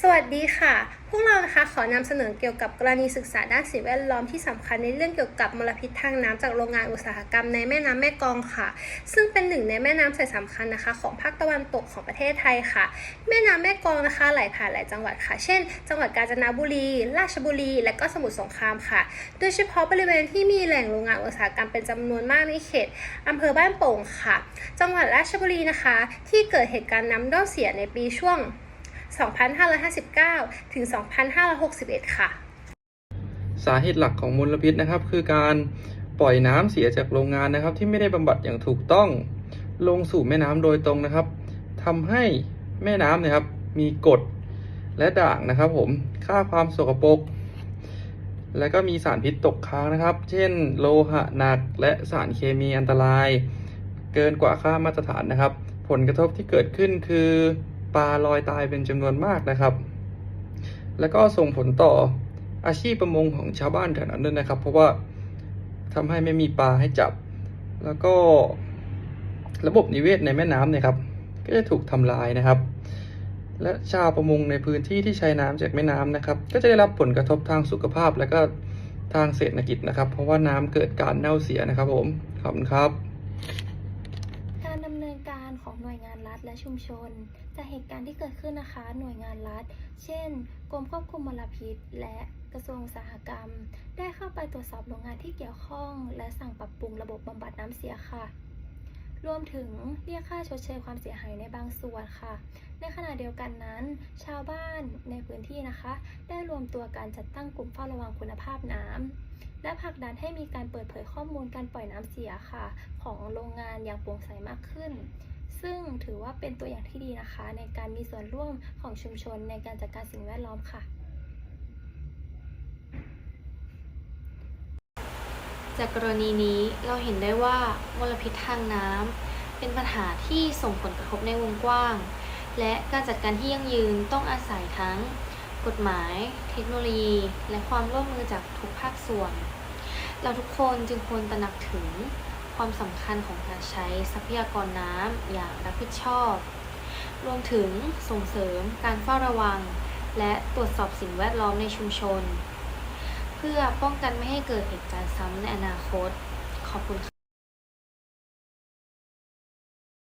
สวัสดีค่ะ พวกเรานะคะขอนำเสนอเกี่ยวกับกรณีศึกษาด้านสิ่งแวดล้อมที่สำคัญในเรื่องเกี่ยวกับมลพิษทางน้ำจากโรงงานอุตสาหกรรมในแม่น้ำแม่กองค่ะ ซึ่งเป็นหนึ่งในแม่น้ำสายสำคัญนะคะ ของภาคตะวันตกของประเทศไทยค่ะ แม่น้ำแม่กองนะคะไหลผ่านหลายจังหวัดค่ะ เช่น จังหวัดกาญจนบุรี ราชบุรี และก็สมุทรสงครามค่ะ โดยเฉพาะบริเวณที่มีแหล่งโรงงานอุตสาหกรรมเป็นจำนวนมากในเขตอำเภอบ้านโป่งค่ะ จังหวัดราชบุรีนะคะ ที่เกิดเหตุการณ์น้ำด้อเสียในปีช่วง 2559 ถึง 2561 ค่ะ สาเหตุหลักของมลพิษนะครับ คือการปล่อยน้ำเสียจากโรงงานนะครับ ที่ไม่ได้บำบัดอย่างถูกต้อง ลงสู่แม่น้ำโดยตรงนะครับทำให้แม่น้ำนะครับ มีกรดและด่างนะครับ ผมค่าความสกปรกและก็มีสารพิษตกค้างนะครับ เช่น โลหะหนักและสารเคมีอันตราย เกินกว่าค่ามาตรฐานนะครับ ผลกระทบที่เกิดขึ้นคือ ปลาลอยตายเป็นจำนวนมากนะครับ แล้วก็ส่งผลต่ออาชีพประมงของชาวบ้านแถวนั้นด้วยนะครับ เพราะว่าทำให้ไม่มีปลาให้จับ แล้วก็ระบบนิเวศในแม่น้ำเนี่ยครับ ก็จะถูกทำลายนะครับ และชาวประมงในพื้นที่ที่ใช้น้ำจากแม่น้ำนะครับ ก็จะได้รับผลกระทบทางสุขภาพและก็ทางเศรษฐกิจนะครับ เพราะว่าน้ำเกิดการเน่าเสียนะครับผม ขอบคุณครับ การดำเนินการของหน่วยงานรัฐและชุมชน จากเหตุการณ์ที่เกิดขึ้นนะคะ หน่วยงานรัฐ เช่น กรมควบคุมมลพิษ และกระทรวงอุตสาหกรรม ได้เข้าไปตรวจสอบโรงงานที่เกี่ยวข้อง และสั่งปรับปรุงระบบบำบัดน้ำเสียค่ะ รวมถึงเรียกค่าชดเชยความเสียหายในบางส่วนค่ะ ในขณะเดียวกันนั้น ชาวบ้านในพื้นที่นะคะ ได้รวมตัวการจัดตั้งกลุ่มเฝ้าระวังคุณภาพน้ำ และผลักดันให้มีการเปิดเผยข้อมูลการปล่อยน้ำเสียค่ะ ของโรงงานอย่างโปร่งใสมากขึ้น ซึ่งถือว่าเป็นตัวอย่างที่ดีนะคะ ในการมีส่วนร่วมของชุมชนในการจัดการสิ่งแวดล้อมค่ะ จากกรณีนี้เราเห็นได้ว่ามลพิษทางน้ำเป็นปัญหาที่ส่งผลกระทบในวงกว้าง และการจัดการที่ยั่งยืนต้องอาศัยทั้ง กฎหมาย เทคโนโลยี และความร่วมมือจากทุกภาคส่วน เราทุกคนจึงควรตระหนักถึงความสำคัญของการใช้ทรัพยากรน้ำอย่างรับผิดชอบ รวมถึงส่งเสริมการเฝ้าระวัง และตรวจสอบสิ่งแวดล้อมในชุมชน เพื่อป้องกันไม่ให้เกิดเหตุการณ์ซ้ำในอนาคต ขอบคุณค่ะ